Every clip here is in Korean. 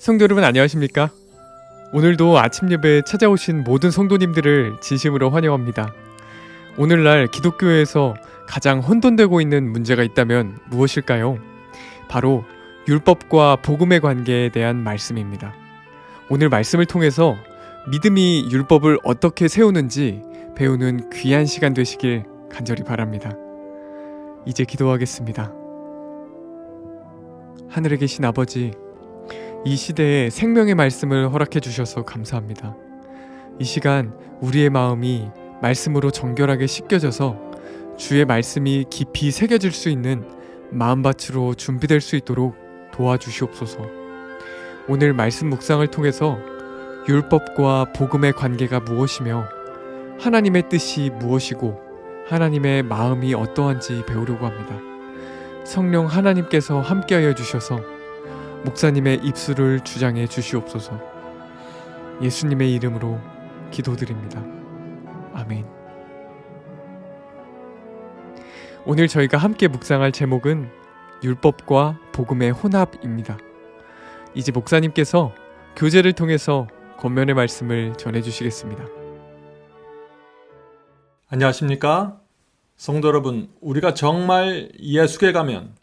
성도 여러분 안녕하십니까? 오늘도 아침 예배에 찾아오신 모든 성도님들을 진심으로 환영합니다. 오늘날 기독교에서 가장 혼돈되고 있는 문제가 있다면 무엇일까요? 바로 율법과 복음의 관계에 대한 말씀입니다. 오늘 말씀을 통해서 믿음이 율법을 어떻게 세우는지 배우는 귀한 시간 되시길 간절히 바랍니다. 이제 기도하겠습니다. 하늘에 계신 아버지, 이 시대에 생명의 말씀을 허락해 주셔서 감사합니다. 이 시간 우리의 마음이 말씀으로 정결하게 씻겨져서 주의 말씀이 깊이 새겨질 수 있는 마음밭으로 준비될 수 있도록 도와주시옵소서. 오늘 말씀 묵상을 통해서 율법과 복음의 관계가 무엇이며 하나님의 뜻이 무엇이고 하나님의 마음이 어떠한지 배우려고 합니다. 성령 하나님께서 함께하여 주셔서 목사님의 입술을 주장해 주시옵소서. 예수님의 이름으로 기도드립니다. 아멘. 오늘 저희가 함께 묵상할 제목은 율법과 복음의 혼합입니다. 이제 목사님께서 교제를 통해서 권면의 말씀을 전해 주시겠습니다. 안녕하십니까? 성도 여러분, 우리가 정말 예수께 가면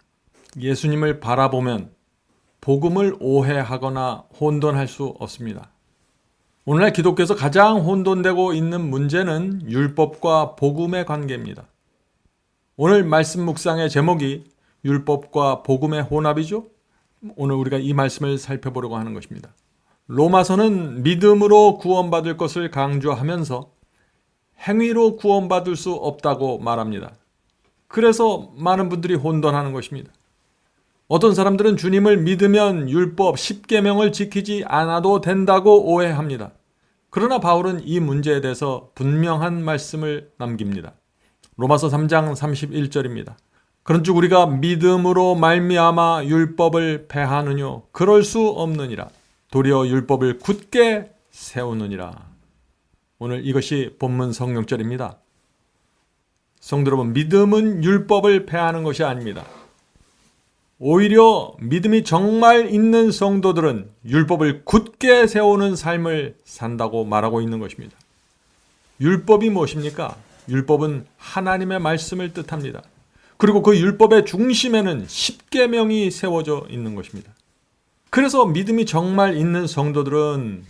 예수님을 바라보면 복음을 오해하거나 혼돈할 수 없습니다. 오늘날 기독교에서 가장 혼돈되고 있는 문제는 율법과 복음의 관계입니다. 오늘 말씀 묵상의 제목이 율법과 복음의 혼합이죠? 오늘 우리가 이 말씀을 살펴보려고 하는 것입니다. 로마서는 믿음으로 구원받을 것을 강조하면서 행위로 구원받을 수 없다고 말합니다. 그래서 많은 분들이 혼돈하는 것입니다. 어떤 사람들은 주님을 믿으면 율법 10계명을 지키지 않아도 된다고 오해합니다. 그러나 바울은 이 문제에 대해서 분명한 말씀을 남깁니다. 로마서 3장 31절입니다. 그런즉 우리가 믿음으로 말미암아 율법을 패하느뇨 그럴 수 없느니라 도리어 율법을 굳게 세우느니라. 오늘 이것이 본문 성령절입니다. 성도 여러분, 믿음은 율법을 패하는 것이 아닙니다. 오히려 믿음이 정말 있는 성도들은 율법을 굳게 세우는 삶을 산다고 말하고 있는 것입니다. 율법이 무엇입니까? 율법은 하나님의 말씀을 뜻합니다. 그리고 그 율법의 중심에는 십계명이 세워져 있는 것입니다. 그래서 믿음이 정말 있는 성도들은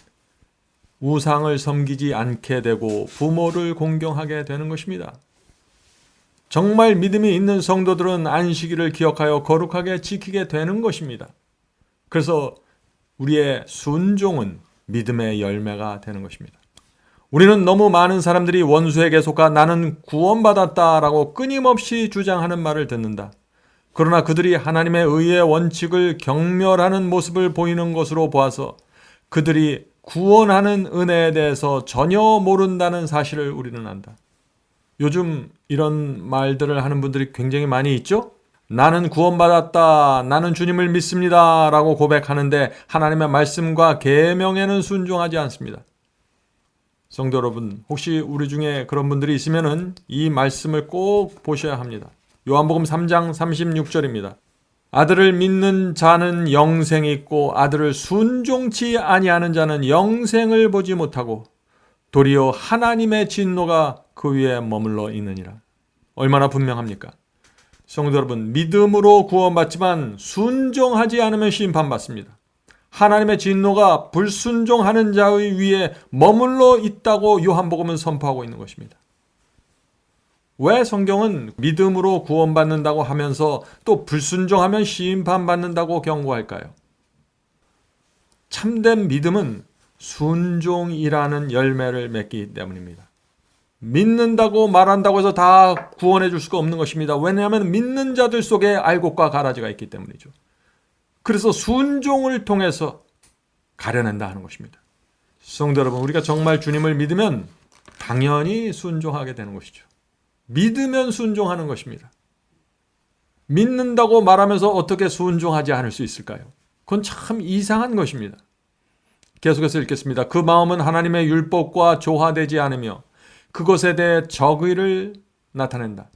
우상을 섬기지 않게 되고 부모를 공경하게 되는 것입니다. 정말 믿음이 있는 성도들은 안식일을 기억하여 거룩하게 지키게 되는 것입니다. 그래서 우리의 순종은 믿음의 열매가 되는 것입니다. 우리는 너무 많은 사람들이 원수에게 속아 나는 구원받았다라고 끊임없이 주장하는 말을 듣는다. 그러나 그들이 하나님의 의의 원칙을 경멸하는 모습을 보이는 것으로 보아서 그들이 구원하는 은혜에 대해서 전혀 모른다는 사실을 우리는 안다. 요즘 이런 말들을 하는 분들이 굉장히 많이 있죠? 나는 구원받았다. 나는 주님을 믿습니다. 라고 고백하는데 하나님의 말씀과 계명에는 순종하지 않습니다. 성도 여러분, 혹시 우리 중에 그런 분들이 있으면은 이 말씀을 꼭 보셔야 합니다. 요한복음 3장 36절입니다. 아들을 믿는 자는 영생이 있고 아들을 순종치 아니하는 자는 영생을 보지 못하고 도리어 하나님의 진노가 그 위에 머물러 있느니라. 얼마나 분명합니까? 성도 여러분, 믿음으로 구원받지만 순종하지 않으면 심판받습니다. 하나님의 진노가 불순종하는 자의 위에 머물러 있다고 요한복음은 선포하고 있는 것입니다. 왜 성경은 믿음으로 구원받는다고 하면서 또 불순종하면 심판받는다고 경고할까요? 참된 믿음은 순종이라는 열매를 맺기 때문입니다. 믿는다고 말한다고 해서 다 구원해 줄 수가 없는 것입니다. 왜냐하면 믿는 자들 속에 알곡과 가라지가 있기 때문이죠. 그래서 순종을 통해서 가려낸다 하는 것입니다. 성도 여러분, 우리가 정말 주님을 믿으면 당연히 순종하게 되는 것이죠. 믿으면 순종하는 것입니다. 믿는다고 말하면서 어떻게 순종하지 않을 수 있을까요? 그건 참 이상한 것입니다. 계속해서 읽겠습니다. 그 마음은 하나님의 율법과 조화되지 않으며 그것에 대해 적의를 나타낸다.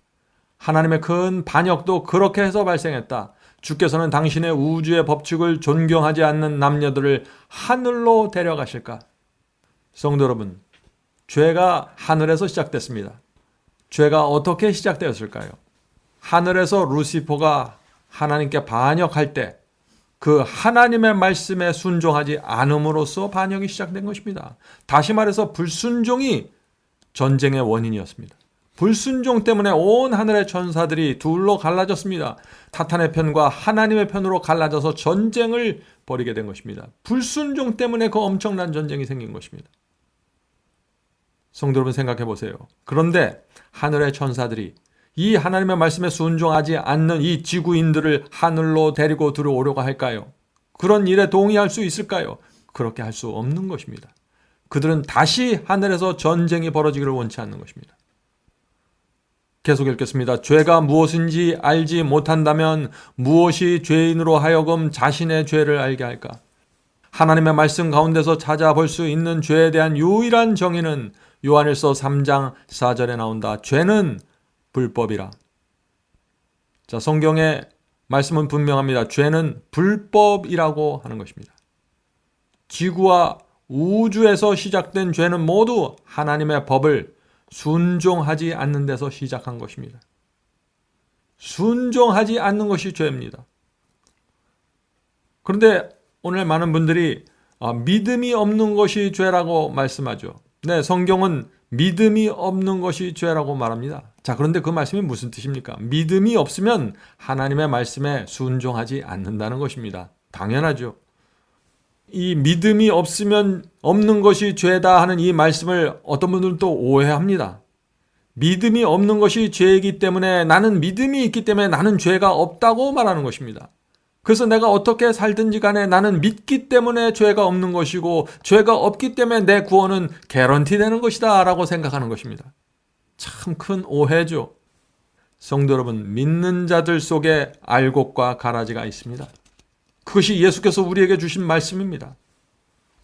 하나님의 큰 반역도 그렇게 해서 발생했다. 주께서는 당신의 우주의 법칙을 존경하지 않는 남녀들을 하늘로 데려가실까? 성도 여러분, 죄가 하늘에서 시작됐습니다. 죄가 어떻게 시작되었을까요? 하늘에서 루시퍼가 하나님께 반역할 때 그 하나님의 말씀에 순종하지 않음으로써 반역이 시작된 것입니다. 다시 말해서 불순종이 전쟁의 원인이었습니다. 불순종 때문에 온 하늘의 천사들이 둘로 갈라졌습니다. 사탄의 편과 하나님의 편으로 갈라져서 전쟁을 벌이게 된 것입니다. 불순종 때문에 그 엄청난 전쟁이 생긴 것입니다. 성도 여러분 생각해 보세요. 그런데 하늘의 천사들이 이 하나님의 말씀에 순종하지 않는 이 지구인들을 하늘로 데리고 들어오려고 할까요? 그런 일에 동의할 수 있을까요? 그렇게 할 수 없는 것입니다. 그들은 다시 하늘에서 전쟁이 벌어지기를 원치 않는 것입니다. 계속 읽겠습니다. 죄가 무엇인지 알지 못한다면 무엇이 죄인으로 하여금 자신의 죄를 알게 할까? 하나님의 말씀 가운데서 찾아볼 수 있는 죄에 대한 유일한 정의는 요한일서 3장 4절에 나온다. 죄는 불법이라. 자, 성경의 말씀은 분명합니다. 죄는 불법이라고 하는 것입니다. 지구와 우주에서 시작된 죄는 모두 하나님의 법을 순종하지 않는 데서 시작한 것입니다. 순종하지 않는 것이 죄입니다. 그런데 오늘 많은 분들이 아, 믿음이 없는 것이 죄라고 말씀하죠. 네, 성경은 믿음이 없는 것이 죄라고 말합니다. 자, 그런데 그 말씀이 무슨 뜻입니까? 믿음이 없으면 하나님의 말씀에 순종하지 않는다는 것입니다. 당연하죠. 이 믿음이 없으면 없는 것이 죄다 하는 이 말씀을 어떤 분들은 또 오해합니다. 믿음이 없는 것이 죄이기 때문에 나는 믿음이 있기 때문에 나는 죄가 없다고 말하는 것입니다. 그래서 내가 어떻게 살든지 간에 나는 믿기 때문에 죄가 없는 것이고 죄가 없기 때문에 내 구원은 개런티 되는 것이다 라고 생각하는 것입니다. 참 큰 오해죠. 성도 여러분, 믿는 자들 속에 알곡과 가라지가 있습니다. 그것이 예수께서 우리에게 주신 말씀입니다.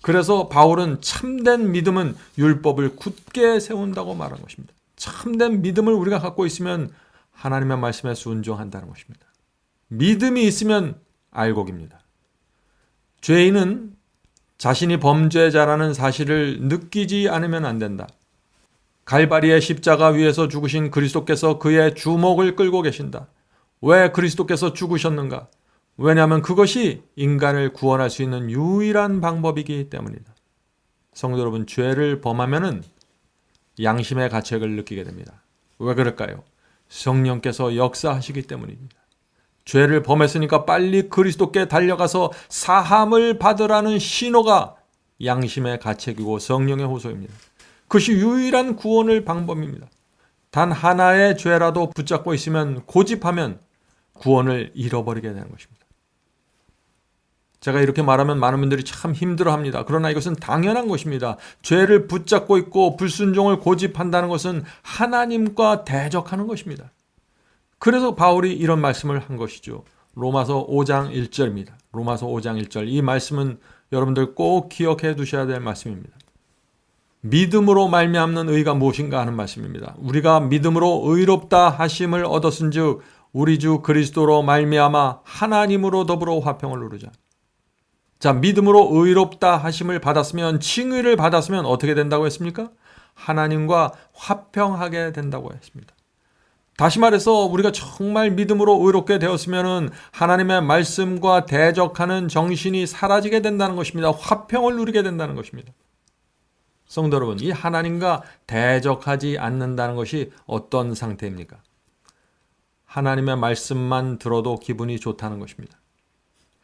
그래서 바울은 참된 믿음은 율법을 굳게 세운다고 말한 것입니다. 참된 믿음을 우리가 갖고 있으면 하나님의 말씀에 순종한다는 것입니다. 믿음이 있으면 알곡입니다. 죄인은 자신이 범죄자라는 사실을 느끼지 않으면 안 된다. 갈바리의 십자가 위에서 죽으신 그리스도께서 그의 주목을 끌고 계신다. 왜 그리스도께서 죽으셨는가? 왜냐하면 그것이 인간을 구원할 수 있는 유일한 방법이기 때문이다. 성도 여러분, 죄를 범하면은 양심의 가책을 느끼게 됩니다. 왜 그럴까요? 성령께서 역사하시기 때문입니다. 죄를 범했으니까 빨리 그리스도께 달려가서 사함을 받으라는 신호가 양심의 가책이고 성령의 호소입니다. 그것이 유일한 구원을 방법입니다. 단 하나의 죄라도 붙잡고 있으면 고집하면 구원을 잃어버리게 되는 것입니다. 제가 이렇게 말하면 많은 분들이 참 힘들어 합니다. 그러나 이것은 당연한 것입니다. 죄를 붙잡고 있고 불순종을 고집한다는 것은 하나님과 대적하는 것입니다. 그래서 바울이 이런 말씀을 한 것이죠. 로마서 5장 1절입니다. 로마서 5장 1절. 이 말씀은 여러분들 꼭 기억해 두셔야 될 말씀입니다. 믿음으로 말미암는 의가 무엇인가 하는 말씀입니다. 우리가 믿음으로 의롭다 하심을 얻었은즉 우리 주 그리스도로 말미암아 하나님으로 더불어 화평을 누르자. 자, 믿음으로 의롭다 하심을 받았으면 칭의를 받았으면 어떻게 된다고 했습니까? 하나님과 화평하게 된다고 했습니다. 다시 말해서 우리가 정말 믿음으로 의롭게 되었으면 하나님의 말씀과 대적하는 정신이 사라지게 된다는 것입니다. 화평을 누리게 된다는 것입니다. 성도 여러분, 이 하나님과 대적하지 않는다는 것이 어떤 상태입니까? 하나님의 말씀만 들어도 기분이 좋다는 것입니다.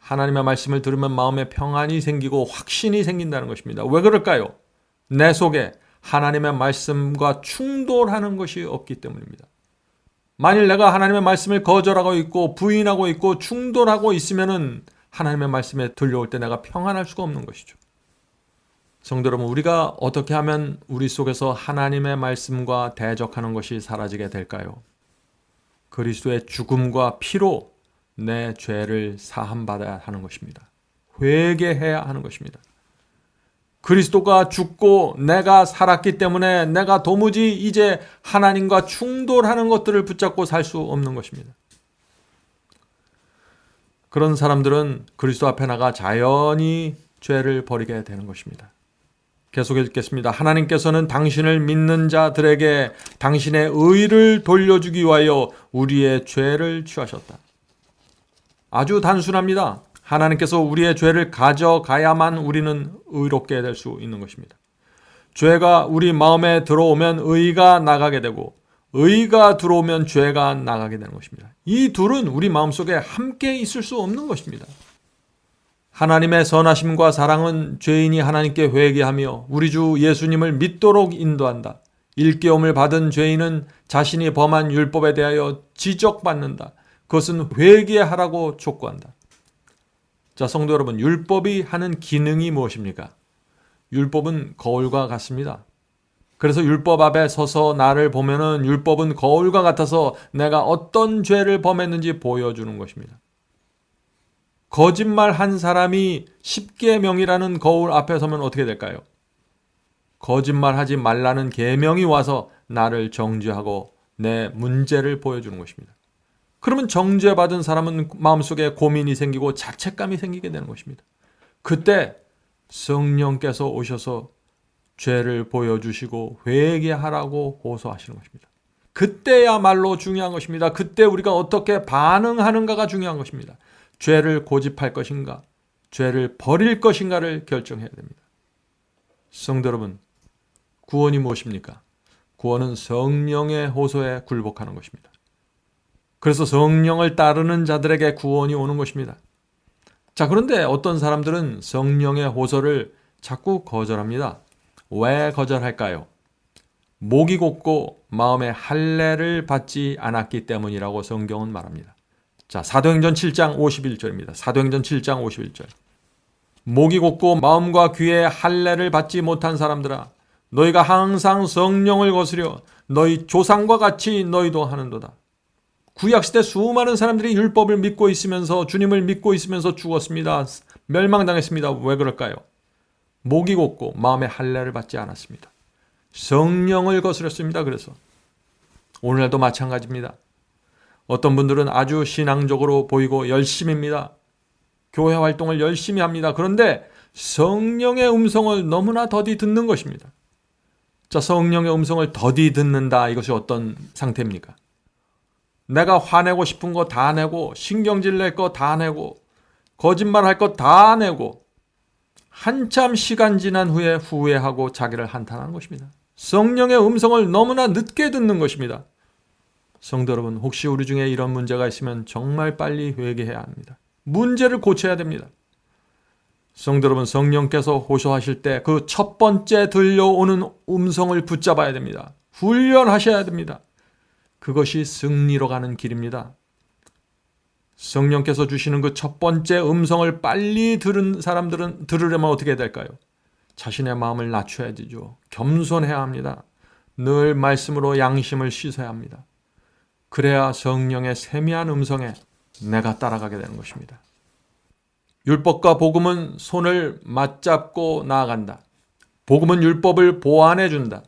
하나님의 말씀을 들으면 마음에 평안이 생기고 확신이 생긴다는 것입니다. 왜 그럴까요? 내 속에 하나님의 말씀과 충돌하는 것이 없기 때문입니다. 만일 내가 하나님의 말씀을 거절하고 있고 부인하고 있고 충돌하고 있으면은 하나님의 말씀에 들려올 때 내가 평안할 수가 없는 것이죠. 성도 여러분, 우리가 어떻게 하면 우리 속에서 하나님의 말씀과 대적하는 것이 사라지게 될까요? 그리스도의 죽음과 피로 내 죄를 사함받아야 하는 것입니다. 회개해야 하는 것입니다. 그리스도가 죽고 내가 살았기 때문에 내가 도무지 이제 하나님과 충돌하는 것들을 붙잡고 살 수 없는 것입니다. 그런 사람들은 그리스도 앞에 나가 자연히 죄를 버리게 되는 것입니다. 계속 읽겠습니다. 하나님께서는 당신을 믿는 자들에게 당신의 의를 돌려주기 위하여 우리의 죄를 취하셨다. 아주 단순합니다. 하나님께서 우리의 죄를 가져가야만 우리는 의롭게 될 수 있는 것입니다. 죄가 우리 마음에 들어오면 의가 나가게 되고 의가 들어오면 죄가 나가게 되는 것입니다. 이 둘은 우리 마음속에 함께 있을 수 없는 것입니다. 하나님의 선하심과 사랑은 죄인이 하나님께 회개하며 우리 주 예수님을 믿도록 인도한다. 일깨움을 받은 죄인은 자신이 범한 율법에 대하여 지적받는다. 그것은 회개하라고 촉구한다. 자, 성도 여러분, 율법이 하는 기능이 무엇입니까? 율법은 거울과 같습니다. 그래서 율법 앞에 서서 나를 보면은 율법은 거울과 같아서 내가 어떤 죄를 범했는지 보여주는 것입니다. 거짓말 한 사람이 십계명이라는 거울 앞에 서면 어떻게 될까요? 거짓말하지 말라는 계명이 와서 나를 정죄하고 내 문제를 보여주는 것입니다. 그러면 정죄받은 사람은 마음속에 고민이 생기고 자책감이 생기게 되는 것입니다. 그때 성령께서 오셔서 죄를 보여주시고 회개하라고 호소하시는 것입니다. 그때야말로 중요한 것입니다. 그때 우리가 어떻게 반응하는가가 중요한 것입니다. 죄를 고집할 것인가, 죄를 버릴 것인가를 결정해야 됩니다. 성도 여러분, 구원이 무엇입니까? 구원은 성령의 호소에 굴복하는 것입니다. 그래서 성령을 따르는 자들에게 구원이 오는 것입니다. 자, 그런데 어떤 사람들은 성령의 호소를 자꾸 거절합니다. 왜 거절할까요? 목이 곧고 마음의 할례를 받지 않았기 때문이라고 성경은 말합니다. 자, 사도행전 7장 51절입니다. 사도행전 7장 51절. 목이 곧고 마음과 귀에 할례를 받지 못한 사람들아 너희가 항상 성령을 거스려 너희 조상과 같이 너희도 하는도다. 구약 시대 수많은 사람들이 율법을 믿고 있으면서 주님을 믿고 있으면서 죽었습니다. 멸망당했습니다. 왜 그럴까요? 목이 곧고 마음의 할례를 받지 않았습니다. 성령을 거스렸습니다. 그래서 오늘날도 마찬가지입니다. 어떤 분들은 아주 신앙적으로 보이고 열심입니다. 교회 활동을 열심히 합니다. 그런데 성령의 음성을 너무나 더디 듣는 것입니다. 자, 성령의 음성을 더디 듣는다. 이것이 어떤 상태입니까? 내가 화내고 싶은 거 다 내고, 신경질 낼 거 다 내고, 거짓말 할 거 다 내고, 한참 시간 지난 후에 후회하고 자기를 한탄하는 것입니다. 성령의 음성을 너무나 늦게 듣는 것입니다. 성도 여러분, 혹시 우리 중에 이런 문제가 있으면 정말 빨리 회개해야 합니다. 문제를 고쳐야 됩니다. 성도 여러분, 성령께서 호소하실 때 그 첫 번째 들려오는 음성을 붙잡아야 됩니다. 훈련하셔야 됩니다. 그것이 승리로 가는 길입니다. 성령께서 주시는 그 첫 번째 음성을 빨리 들은 사람들은 들으려면 어떻게 될까요? 자신의 마음을 낮춰야 되죠. 겸손해야 합니다. 늘 말씀으로 양심을 씻어야 합니다. 그래야 성령의 세미한 음성에 내가 따라가게 되는 것입니다. 율법과 복음은 손을 맞잡고 나아간다. 복음은 율법을 보완해 준다.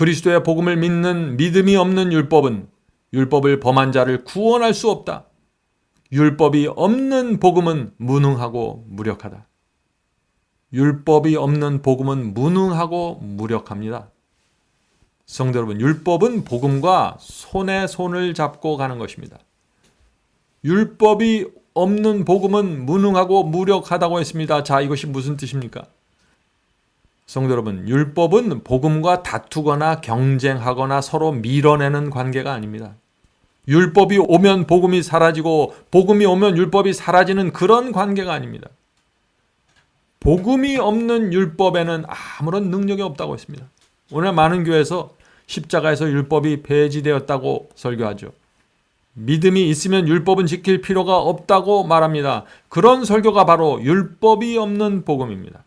그리스도의 복음을 믿는 믿음이 없는 율법은 율법을 범한 자를 구원할 수 없다. 율법이 없는 복음은 무능하고 무력하다. 율법이 없는 복음은 무능하고 무력합니다. 성도 여러분, 율법은 복음과 손에 손을 잡고 가는 것입니다. 율법이 없는 복음은 무능하고 무력하다고 했습니다. 자, 이것이 무슨 뜻입니까? 성도 여러분, 율법은 복음과 다투거나 경쟁하거나 서로 밀어내는 관계가 아닙니다. 율법이 오면 복음이 사라지고 복음이 오면 율법이 사라지는 그런 관계가 아닙니다. 복음이 없는 율법에는 아무런 능력이 없다고 했습니다. 오늘 많은 교회에서 십자가에서 율법이 폐지되었다고 설교하죠. 믿음이 있으면 율법은 지킬 필요가 없다고 말합니다. 그런 설교가 바로 율법이 없는 복음입니다.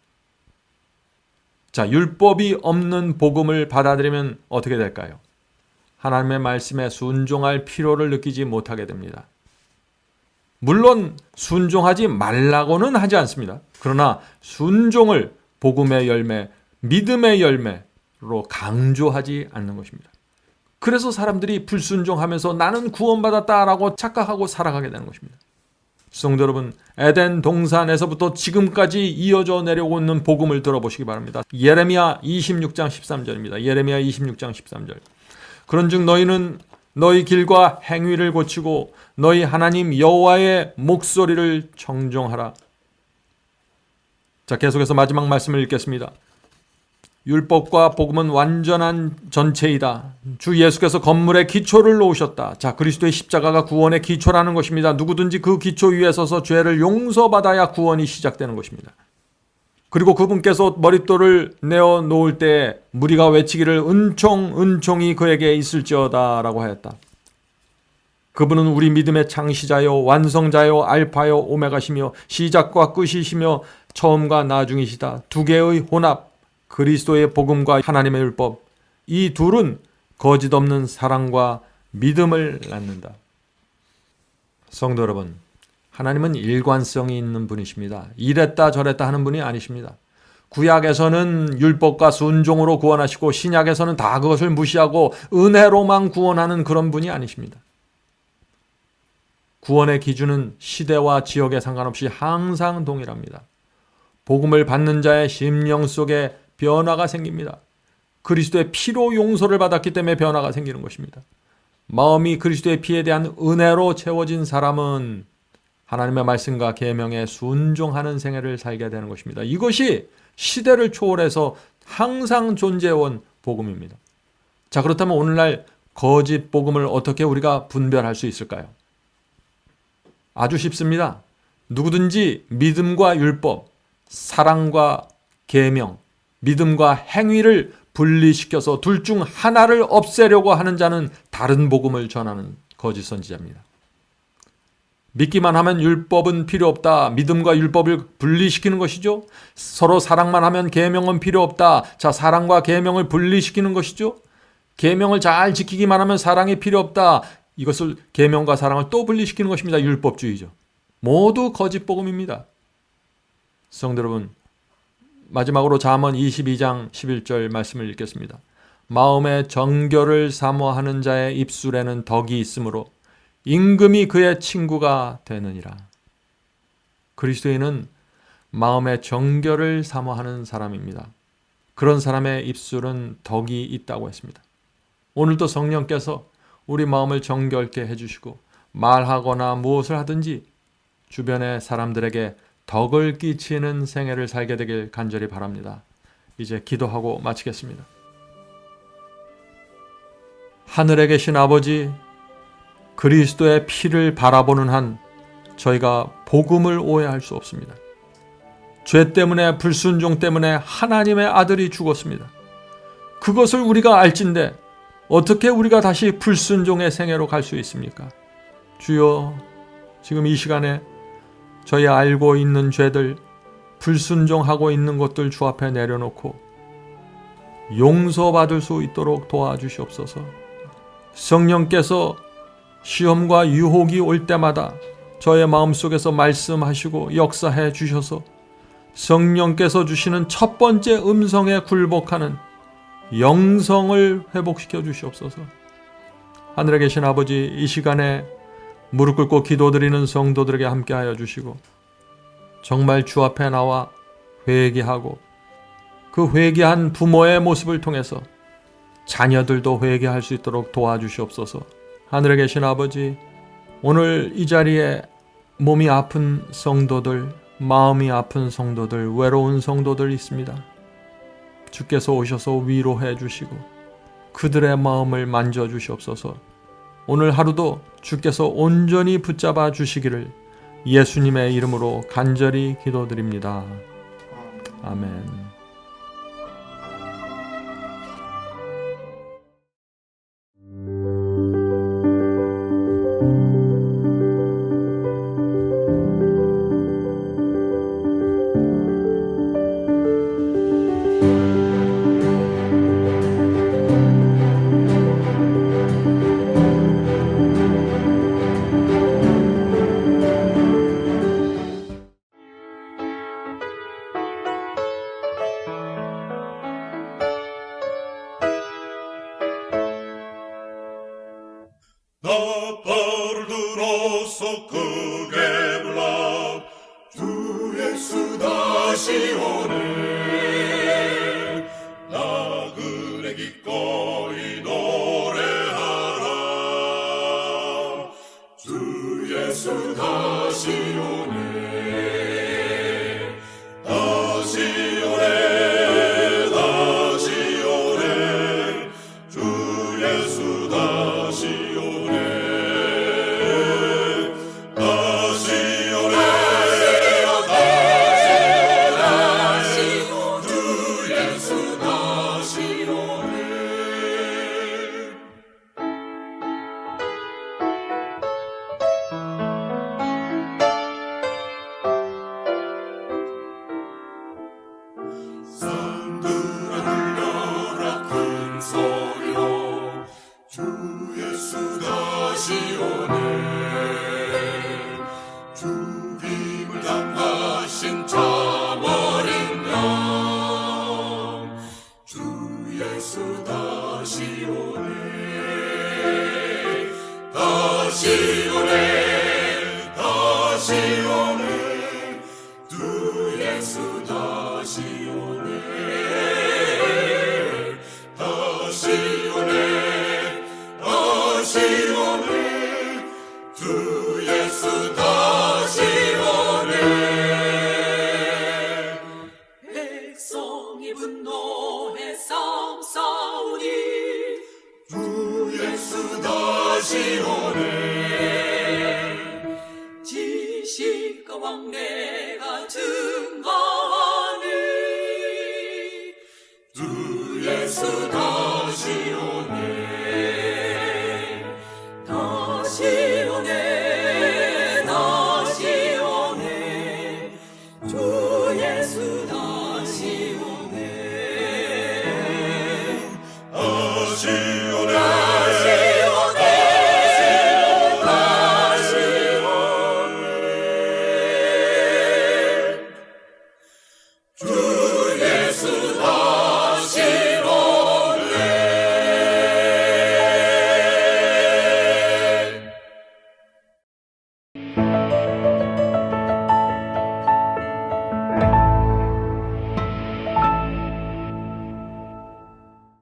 자, 율법이 없는 복음을 받아들이면 어떻게 될까요? 하나님의 말씀에 순종할 필요를 느끼지 못하게 됩니다. 물론 순종하지 말라고는 하지 않습니다. 그러나 순종을 복음의 열매, 믿음의 열매로 강조하지 않는 것입니다. 그래서 사람들이 불순종하면서 나는 구원받았다라고 착각하고 살아가게 되는 것입니다. 성도 여러분, 에덴 동산에서부터 지금까지 이어져 내려오고 있는 복음을 들어보시기 바랍니다. 예레미야 26장 13절입니다. 예레미야 26장 13절. 그런즉 너희는 너희 길과 행위를 고치고 너희 하나님 여호와의 목소리를 청종하라. 자, 계속해서 마지막 말씀을 읽겠습니다. 율법과 복음은 완전한 전체이다. 주 예수께서 건물의 기초를 놓으셨다. 자, 그리스도의 십자가가 구원의 기초라는 것입니다. 누구든지 그 기초 위에 서서 죄를 용서받아야 구원이 시작되는 것입니다. 그리고 그분께서 머릿돌을 내어 놓을 때 무리가 외치기를 은총 은총이 그에게 있을지어다라고 하였다. 그분은 우리 믿음의 창시자요 완성자요 알파요 오메가시며 시작과 끝이시며 처음과 나중이시다. 두 개의 혼합 그리스도의 복음과 하나님의 율법 이 둘은 거짓 없는 사랑과 믿음을 낳는다. 성도 여러분, 하나님은 일관성이 있는 분이십니다. 이랬다 저랬다 하는 분이 아니십니다. 구약에서는 율법과 순종으로 구원하시고 신약에서는 다 그것을 무시하고 은혜로만 구원하는 그런 분이 아니십니다. 구원의 기준은 시대와 지역에 상관없이 항상 동일합니다. 복음을 받는 자의 심령 속에 변화가 생깁니다. 그리스도의 피로 용서를 받았기 때문에 변화가 생기는 것입니다. 마음이 그리스도의 피에 대한 은혜로 채워진 사람은 하나님의 말씀과 계명에 순종하는 생애를 살게 되는 것입니다. 이것이 시대를 초월해서 항상 존재해온 복음입니다. 자, 그렇다면 오늘날 거짓 복음을 어떻게 우리가 분별할 수 있을까요? 아주 쉽습니다. 누구든지 믿음과 율법, 사랑과 계명, 믿음과 행위를 분리시켜서 둘 중 하나를 없애려고 하는 자는 다른 복음을 전하는 거짓 선지자입니다. 믿기만 하면 율법은 필요 없다. 믿음과 율법을 분리시키는 것이죠. 서로 사랑만 하면 계명은 필요 없다. 자, 사랑과 계명을 분리시키는 것이죠. 계명을 잘 지키기만 하면 사랑이 필요 없다. 이것을 계명과 사랑을 또 분리시키는 것입니다. 율법주의죠. 모두 거짓 복음입니다. 성도 여러분, 마지막으로 잠언 22장 11절 말씀을 읽겠습니다. 마음의 정결을 사모하는 자의 입술에는 덕이 있으므로 임금이 그의 친구가 되느니라. 그리스도인은 마음의 정결을 사모하는 사람입니다. 그런 사람의 입술은 덕이 있다고 했습니다. 오늘도 성령께서 우리 마음을 정결케 해주시고 말하거나 무엇을 하든지 주변의 사람들에게 덕을 끼치는 생애를 살게 되길 간절히 바랍니다. 이제 기도하고 마치겠습니다. 하늘에 계신 아버지, 그리스도의 피를 바라보는 한 저희가 복음을 오해할 수 없습니다. 죄 때문에 불순종 때문에 하나님의 아들이 죽었습니다. 그것을 우리가 알진데 어떻게 우리가 다시 불순종의 생애로 갈 수 있습니까? 주여, 지금 이 시간에 저희 알고 있는 죄들, 불순종하고 있는 것들 주 앞에 내려놓고 용서받을 수 있도록 도와주시옵소서. 성령께서 시험과 유혹이 올 때마다 저의 마음속에서 말씀하시고 역사해 주셔서 성령께서 주시는 첫 번째 음성에 굴복하는 영성을 회복시켜 주시옵소서. 하늘에 계신 아버지 이 시간에 무릎 꿇고 기도드리는 성도들에게 함께하여 주시고 정말 주 앞에 나와 회개하고 그 회개한 부모의 모습을 통해서 자녀들도 회개할 수 있도록 도와주시옵소서. 하늘에 계신 아버지, 오늘 이 자리에 몸이 아픈 성도들, 마음이 아픈 성도들, 외로운 성도들 있습니다. 주께서 오셔서 위로해 주시고 그들의 마음을 만져 주시옵소서. 오늘 하루도 주께서 온전히 붙잡아 주시기를 예수님의 이름으로 간절히 기도드립니다. 아멘. perduroso que gebla, tu Jesu dashi o